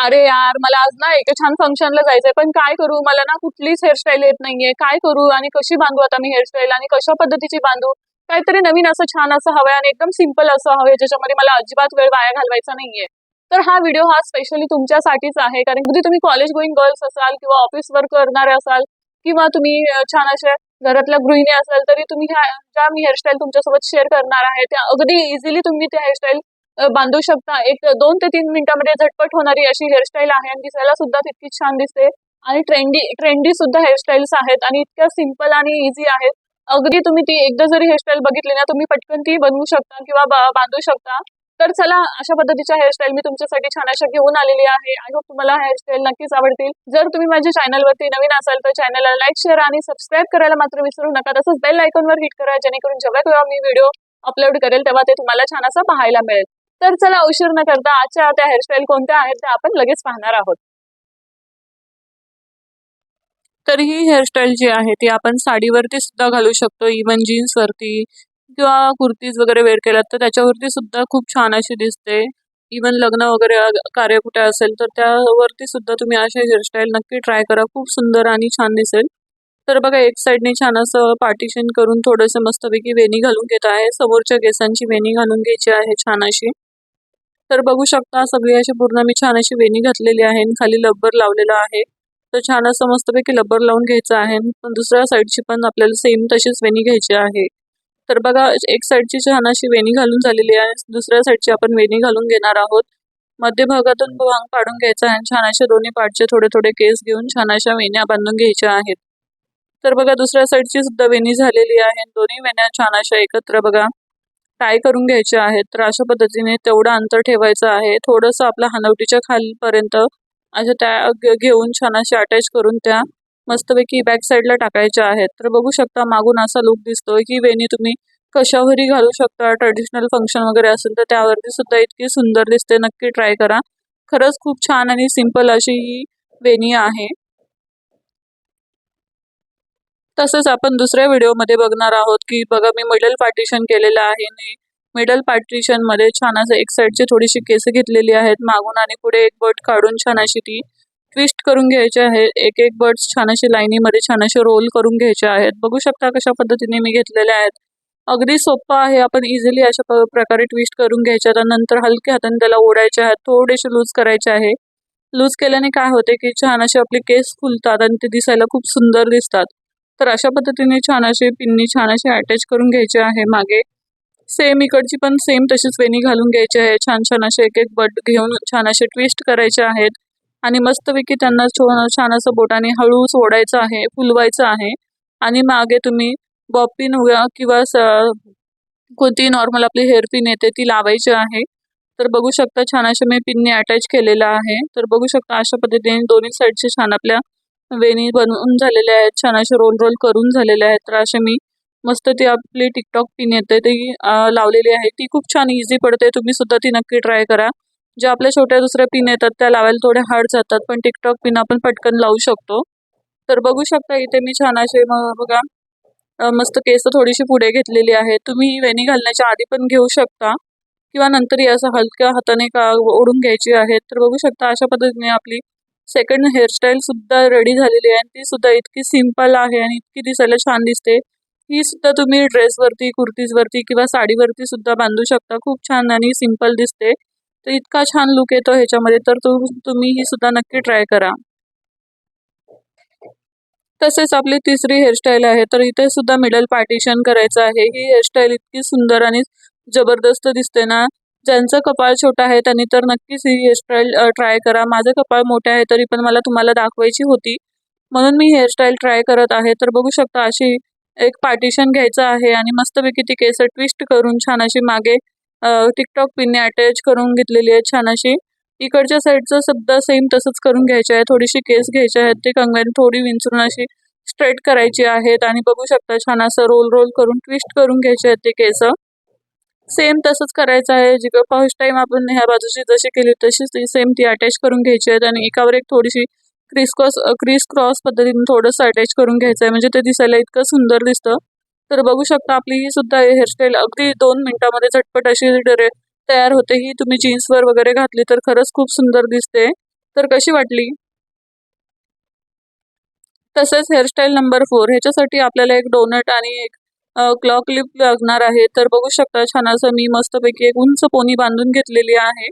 अरे यार मला आज ना एका छान फंक्शनला जायचंय. पण काय करू? मला ना कुठलीच हेअरस्टाईल येत नाहीये. काय करू? आणि कशी बांधू आता मी हेअरस्टाईल आणि कशा पद्धतीची बांधू? काहीतरी नवीन असं छान असं हवंय आणि एकदम सिंपल असं हवंय ज्याच्यामध्ये मला अजिबात वेळ वाया घालवायचा नाहीये. तर हा व्हिडिओ हा स्पेशली तुमच्यासाठीच आहे. कारण कधी तुम्ही कॉलेज गोईंग गर्ल्स असाल किंवा ऑफिस वर्क करणारे असाल किंवा तुम्ही छान असे घरातल्या गृहिणी असाल तरी तुम्ही ह्या ज्या मी हेअरस्टाईल तुमच्यासोबत शेअर करणार आहे त्या अगदी इझिली तुम्ही त्या हेअरस्टाईल बांधू शकता. एक दोन ते तीन मिनिटांमध्ये झटपट होणारी अशी हेअरस्टाईल आहे आणि दिसायला सुद्धा तितकीच छान दिसते. आणि ट्रेंडी ट्रेंडी सुद्धा हेअरस्टाईल्स आहेत आणि इतक्या सिंपल आणि इझी आहेत. अगदी तुम्ही ती एकदा जरी हेअरस्टाईल बघितली ना तुम्ही पटकन ती बनवू शकता किंवा बांधू शकता. तर चला अशा पद्धतीच्या हेअरस्टाईल मी तुमच्यासाठी छान अशा घेऊन आलेली आहे. आय होप तुम्हाला हेअरस्टाईल नक्कीच आवडतील. जर तुम्ही माझ्या चॅनलवरती नवीन असाल तर चॅनलला लाईक शेअर आणि सबस्क्राईब करायला मात्र विसरू नका. तसंच बेल आयकॉनवर हिट करा जेणेकरून जेव्हा केव्हा मी व्हिडिओ अपलोड करेल तेव्हा ते तुम्हाला छान असं पाहायला मिळेल. तर चला उशीर न करता आजच्या त्या हेअरस्टाईल कोणत्या आहेत त्या आपण लगेच पाहणार आहोत. तर ही हेअरस्टाईल जी आहे ती आपण साडीवरती सुद्धा घालू शकतो इवन जीन्सवरती किंवा कुर्तीज वगैरे वेअर केल्यात तर त्याच्यावरती सुद्धा खूप छान अशी दिसते. इवन लग्न वगैरे कार्य कुठे असेल तर त्यावरती सुद्धा तुम्ही अशी हेअरस्टाईल नक्की ट्राय करा. खूप सुंदर आणि छान दिसेल. तर बघा एक साईडने छान असं पार्टिशन करून थोडंसं मस्तपैकी वेणी घालून घेत आहे. समोरच्या केसांची वेणी घालून घ्यायची आहे छान अशी. तर बघू शकता सगळी अशी पूर्ण मी छान अशी वेणी घातलेली आहे आणि खाली लब्बर लावलेलं आहे. तर छान असं मस्तपैकी लब्बर लावून घ्यायचं आहे. पण दुसऱ्या साईडची पण आपल्याला सेम तशीच वेणी घ्यायची आहे. तर बघा एक साईडची छान अशी वेणी घालून झालेली आहे. दुसऱ्या साईडची आपण वेणी घालून घेणार आहोत. मध्य भागातून भांग पाडून घ्यायचा आहे आणि छान अशा दोन्ही पार्टचे थोडे थोडे केस घेऊन छान अशा वेण्या बांधून घ्यायच्या आहेत. तर बघा दुसऱ्या साईडची सुद्धा वेणी झालेली आहे. दोन्ही वेण्या छान अशा एकत्र बघा. टाय करून घ्यायचे आहेत? तर अशा पद्धतीने तेवढं अंतर ठेवायचं आहे. थोडंसं आपल्या हनवटीच्या खालीपर्यंत अशा त्या घेऊन छान अशी अटॅच करून त्या मस्तपैकी बॅक साईडला टाकायच्या आहेत. तर बघू शकता मागून असा लुक दिसतोय की वेणी तुम्ही कशावरही घालू शकता. ट्रेडिशनल फंक्शन वगैरे असेल तर त्यावरती सुद्धा इतकी सुंदर दिसते. नक्की ट्राय करा. खरंच खूप छान आणि सिंपल अशी ही वेणी आहे. तसंच आपण दुसऱ्या व्हिडिओमध्ये बघणार आहोत की बघा मी मिडल पार्टिशन केलेलं आहे. आणि मिडल पार्टिशनमध्ये छान असं एक साईडची थोडीशी केस घेतलेली आहेत. मागून आणि पुढे एक बट काढून छान अशी ती ट्विस्ट करून घ्यायची आहे. एक एक बर्ड्स छान अशी लाईनीमध्ये छान असे रोल करून घ्यायचे आहेत. बघू शकता कशा पद्धतीने मी घेतलेले आहेत. अगदी सोपं आहे. आपण इझिली अशा प्रकारे ट्विस्ट करून घ्यायच्या आहेत. नंतर हलक्या हाताने त्याला ओढायचे आहेत. थोडेसे लूज करायचे आहे. लूज केल्याने काय होते की छान असे आपले केस फुलतात आणि ते दिसायला खूप सुंदर दिसतात. तर अशा पद्धतीने छान असे पिन्नी छान असे अटॅच करून घ्यायचे आहे. मागे सेम इकडची पण सेम तशीच वेणी घालून घ्यायची आहे. छान छान असे एक एक बट घेऊन छान असे ट्विस्ट करायचे आहेत. आणि मस्तपैकी त्यांना छान असं बोटाने हळू सोडायचं आहे फुलवायचं आहे. आणि मागे तुम्ही बॉपिन किंवा कोणती नॉर्मल आपली हेअर पिन येते ती लावायची आहे. तर बघू शकता छान असे मी पिनने अटॅच केलेलं आहे. तर बघू शकता अशा पद्धतीने दोन्ही साईडचे छान आपल्या वेणी बनवून झालेल्या आहेत छान असे रोल रोल करून झालेले आहेत. तर असे मी मस्त ती आपली टिकटॉक पिन येते ती लावलेली आहे. ती खूप छान इझी पडते. तुम्ही सुद्धा ती नक्की ट्राय करा. ज्या आपल्या छोट्या दुसऱ्या पिन येतात त्या लावायला थोड्या हार्ड जातात पण टिकटॉक पिन आपण पटकन लावू शकतो. तर बघू शकता इथे मी छान असे बघा मस्त केस थोडीशी पुढे घेतलेली आहे. तुम्ही वेणी घालण्याच्या आधी पण घेऊ शकता किंवा नंतरही असं हलक्या हाताने का ओढून घ्यायची आहे. तर बघू शकता अशा पद्धतीने आपली सेकंड हेअरस्टाईल सुद्धा रेडी झालेली आहे. आणि ती सुद्धा इतकी सिंपल आहे आणि इतकी दिसायला छान दिसते. ही सुद्धा तुम्ही ड्रेसवरती कुर्तीजवरती किंवा साडीवरती सुद्धा बांधू शकता. खूप छान आणि सिंपल दिसते. तर इतका छान लुक येतो ह्याच्यामध्ये. तर तु तुम्ही ही सुद्धा नक्की ट्राय करा. तसेच आपली तिसरी हेअरस्टाईल आहे. तर इथे सुद्धा मिडल पार्टिशन करायचं आहे. ही हेअरस्टाईल इतकी सुंदर आणि जबरदस्त दिसते ना. ज्यांचं कपाळ छोटं आहे त्यांनी तर नक्कीच ही हेअरस्टाईल ट्राय करा. माझं कपाळ मोठे आहे तरी पण मला तुम्हाला दाखवायची होती. म्हणून मी हेअरस्टाईल ट्राय करत आहे. तर बघू शकता अशी एक पार्टिशन घ्यायचं आहे आणि मस्तपैकी ती केस ट्विस्ट करून छान अशी मागे टिकटॉक पिनने अटॅच करून घेतलेली आहे छान अशी. इकडच्या साईडचं सुद्धा सेम तसंच करून घ्यायचे आहे. थोडीशी केस घ्यायचे आहेत ते कंगव्याने थोडी विंचरून अशी स्ट्रेट करायची आहेत आणि बघू शकता छान असं रोल रोल करून ट्विस्ट करून घ्यायचे आहेत ते केस. सेम तसंच करायचं आहे. जी फर्स्ट टाइम आपण ह्या बाजूची जशी केली तशीच ती सेम ती अटॅच करून घ्यायची आहे आणि एकावर एक थोडीशी क्रिस क्रॉस क्रिस क्रॉस पद्धतीने थोडंसं अटॅच करून घ्यायचं आहे. म्हणजे ते दिसायला इतकं सुंदर दिसतं. तर बघू शकता आपली ही सुद्धा हेअरस्टाईल अगदी दोन मिनिटामध्ये झटपट अशी डरे- तयार होते. ही तुम्ही जीन्सवर वगैरे घातली तर खरंच खूप सुंदर दिसते. तर कशी वाटली? तसेच हेअरस्टाईल नंबर फोर ह्याच्यासाठी आपल्याला एक डोनट आणि एक क्लॉक लिप लागणार आहे. तर बघू शकता छान असं मी मस्तपैकी एक उंच पोनी बांधून घेतलेली आहे.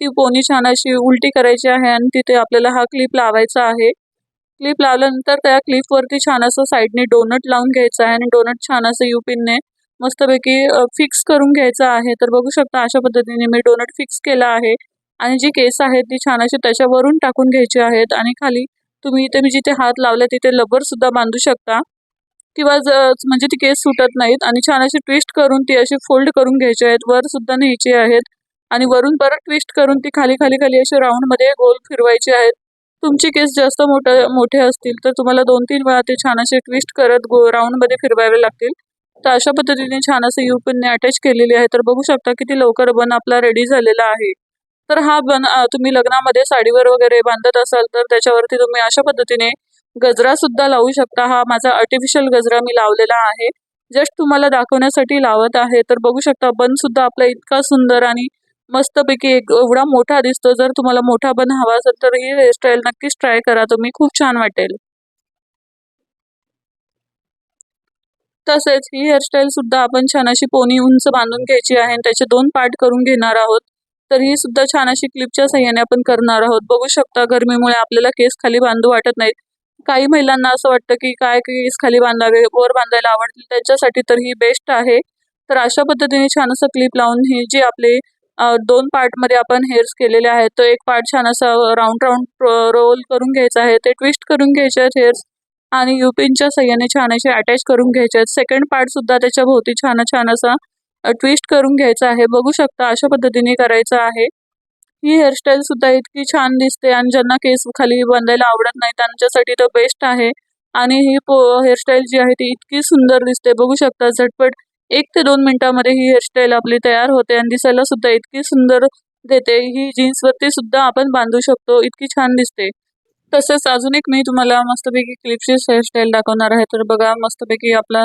ती पोनी छान अशी उलटी करायची आहे आणि तिथे आपल्याला हा क्लिप लावायचा आहे. क्लिप लावल्यानंतर त्या क्लिपवरती छान असं साईडने डोनट लावून घ्यायचं आहे आणि डोनट छान असं युपिनने मस्तपैकी फिक्स करून घ्यायचं आहे. तर बघू शकता अशा पद्धतीने मी डोनट फिक्स केला आहे. आणि जी केस आहेत ती छान अशी त्याच्यावरून टाकून घ्यायची आहेत. आणि खाली तुम्ही इथे मी जिथे हात लावले तिथे लबर सुद्धा बांधू शकता. किंवा म्हणजे ती केस सुटत नाहीत आणि छान अशी ट्विस्ट करून ती अशी फोल्ड करून घ्यायची आहेत. वर सुद्धा न्यायची आहेत. आणि वरून परत ट्विस्ट करून ती खाली खाली खाली अशी राऊंडमध्ये गोल फिरवायची आहेत. तुमची केस जास्त मोठे मोठे असतील तर तुम्हाला दोन तीन वेळा ते छान असे ट्विस्ट करत गो राऊंडमध्ये फिरवावे लागतील. तर अशा पद्धतीने छान असं यू पिनने अटॅच केलेली आहे. तर बघू शकता किती लवकर बन आपला रेडी झालेला आहे. तर हा बन तुम्ही लग्नामध्ये साडीवर वगैरे बांधत असाल तर त्याच्यावरती तुम्ही अशा पद्धतीने गजरा सुद्धा लावू शकता. हा माझा आर्टिफिशियल गजरा मी लावलेला आहे. जस्ट तुम्हाला दाखवण्यासाठी लावत आहे. तर बघू शकता बन सुद्धा आपला इतका सुंदर आणि मस्तपैकी एक एवढा मोठा दिसतो. जर तुम्हाला मोठा बन हवा असेल तर ही हेअरस्टाईल नक्कीच ट्राय करा. तुम्ही खूप छान वाटेल. तसेच ही हेअरस्टाईल सुद्धा आपण छान अशी पोनी उंच बांधून घ्यायची आहे आणि त्याचे दोन पार्ट करून घेणार आहोत. तर ही सुद्धा छान अशी क्लिपच्या सहाय्याने आपण करणार आहोत. बघू शकता गरमीमुळे आपल्याला केस खाली बांधू वाटत नाही काही महिलांना असं वाटतं की काय केस खाली बांधावे वर बांधायला आवडतील त्यांच्यासाठी तर ही बेस्ट आहे. तर अशा पद्धतीने छान असं क्लिप लावून हे जे आपले दोन पार्टमध्ये आपण हेअर्स केलेले आहेत तो एक पार्ट छान असा राऊंड राऊंड रोल करून घ्यायचा आहे ते ट्विस्ट करून घ्यायचे आहेत हेअर्स आणि युपिनच्या सहाय्याने छान असे अटॅच करून घ्यायचे आहेत. सेकंड पार्ट सुद्धा त्याच्या भोवती छान छान असा ट्विस्ट करून घ्यायचा आहे. बघू शकता अशा पद्धतीने करायचं आहे. ही हेअरस्टाईल सुद्धा इतकी छान दिसते आणि ज्यांना केस खाली बांधायला आवडत नाही त्यांच्यासाठी तर बेस्ट आहे. आणि ही पो हेअरस्टाईल जी आहे ती इतकी सुंदर दिसते. बघू शकता झटपट एक ते दोन मिनिटामध्ये ही हेअरस्टाईल आपली तयार होते आणि दिसायला सुद्धा इतकी सुंदर देते. ही जीन्सवरती सुद्धा आपण बांधू शकतो. इतकी छान दिसते. तसेच अजून एक मी तुम्हाला मस्तपैकी क्लिपची हेअरस्टाईल दाखवणार आहे. तर बघा मस्तपैकी आपला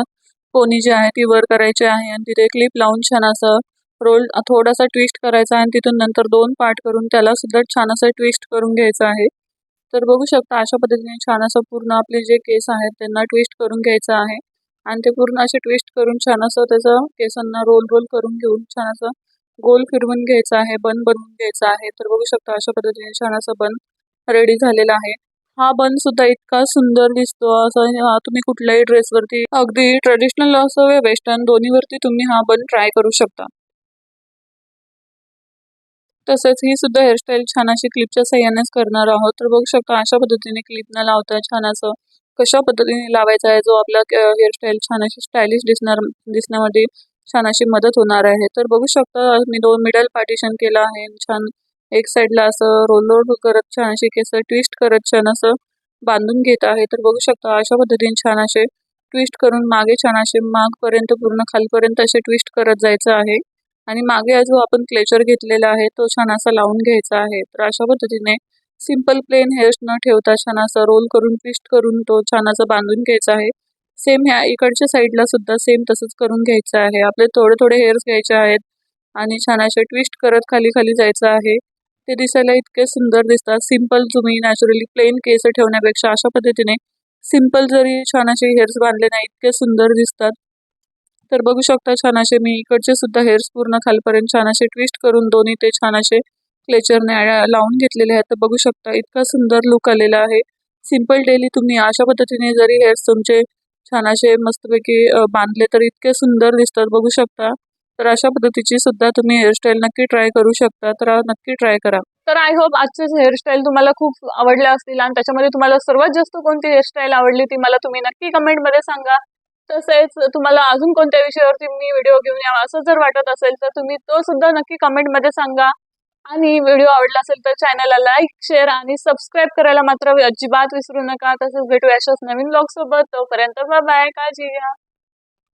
पोनी जी आहे ती वर करायची आहे आणि तिथे क्लिप लावून छान असं रोल थोडासा ट्विस्ट करायचा आणि तिथून नंतर दोन पार्ट करून त्याला सुद्धा छान असं ट्विस्ट करून घ्यायचं आहे. तर बघू शकता अशा पद्धतीने छान असं पूर्ण आपले जे केस आहेत त्यांना ट्विस्ट करून घ्यायचं आहे. आणि ते पूर्ण असे ट्विस्ट करून छान असं त्याचं केसांना रोल रोल करून घेऊन छान असं गोल फिरवून घ्यायचं आहे बन बनवून घ्यायचं आहे. तर बघू शकता अशा पद्धतीने छान असं बन रेडी झालेला आहे. हा बन सुद्धा इतका सुंदर दिसतो. असं तुम्ही कुठल्याही ड्रेसवरती अगदी ट्रेडिशनल असो वेस्टर्न दोन्हीवरती तुम्ही हा बन ट्राय करू शकता. तसेच ही सुद्धा हेअरस्टाईल छान अशी क्लिपच्या सहाय्यानेच करणार आहोत. तर बघू शकता अशा पद्धतीने क्लिप न लावता छान असं कशा पद्धतीने लावायचा आहे जो आपला हेअरस्टाईल छान अशी स्टायलिश दिसणार दिसण्यामध्ये छान अशी मदत होणार आहे. तर बघू शकता मी दोन मिडल पार्टिशन केलं आहे. छान एक साईडला असं रोल रोल करत छान असे केस ट्विस्ट करत छान असं बांधून घेत आहे. तर बघू शकता अशा पद्धतीने छान असे ट्विस्ट करून मागे छान असे मागपर्यंत पूर्ण खालपर्यंत असे ट्विस्ट करत जायचं आहे. आणि मागे जो आपण क्लेचर घेतलेला आहे तो छान असा लावून घ्यायचा आहे. तर अशा पद्धतीने सिंपल प्लेन हेअर्स न ठेवता छान असा रोल करून ट्विस्ट करून तो छान असा बांधून घ्यायचा आहे. सेम ह्या इकडच्या साईडला सुद्धा सेम तसंच करून घ्यायचं आहे. आपले थोडे थोडे हेअर्स घ्यायचे आहेत आणि छान असे ट्विस्ट करत खाली खाली जायचं आहे. ते दिसायला इतके सुंदर दिसतात. सिंपल तुम्ही नॅचरली प्लेन केस ठेवण्यापेक्षा अशा पद्धतीने सिंपल जरी छान असे हेअर्स बांधले नाही इतके सुंदर दिसतात. तर बघू शकता छान असे मी इकडचे सुद्धा हेअर्स पूर्ण खालपर्यंत छान असे ट्विस्ट करून दोन्ही ते छान असे क्लेचरने लावून घेतलेले आहेत. तर बघू शकता इतका सुंदर लुक आलेला आहे. सिंपल डेली तुम्ही अशा पद्धतीने जरी हेअर्स तुमचे छान असे मस्तपैकी बांधले तर इतके सुंदर दिसतात. बघू शकता. तर अशा पद्धतीची सुद्धा तुम्ही हेअरस्टाईल नक्की ट्राय करू शकता. तर नक्की ट्राय करा. तर आय होप आजचे हेअरस्टाईल तुम्हाला खूप आवडल्या असतील आणि त्याच्यामध्ये तुम्हाला सर्वात जास्त कोणती हेअरस्टाईल आवडली ती मला तुम्ही नक्की कमेंटमध्ये सांगा. तसेच तुम्हाला अजून कोणत्या विषयावरती मी व्हिडिओ घेऊन यावा असं जर वाटत असेल तर तुम्ही तो सुद्धा नक्की कमेंटमध्ये सांगा. आणि व्हिडिओ आवडला असेल तर चॅनलला लाईक शेअर आणि सबस्क्राईब करायला मात्र अजिबात विसरू नका. तसेच भेटू अशाच नवीन ब्लॉग सोबत. तोपर्यंत बाय काळजी घ्या.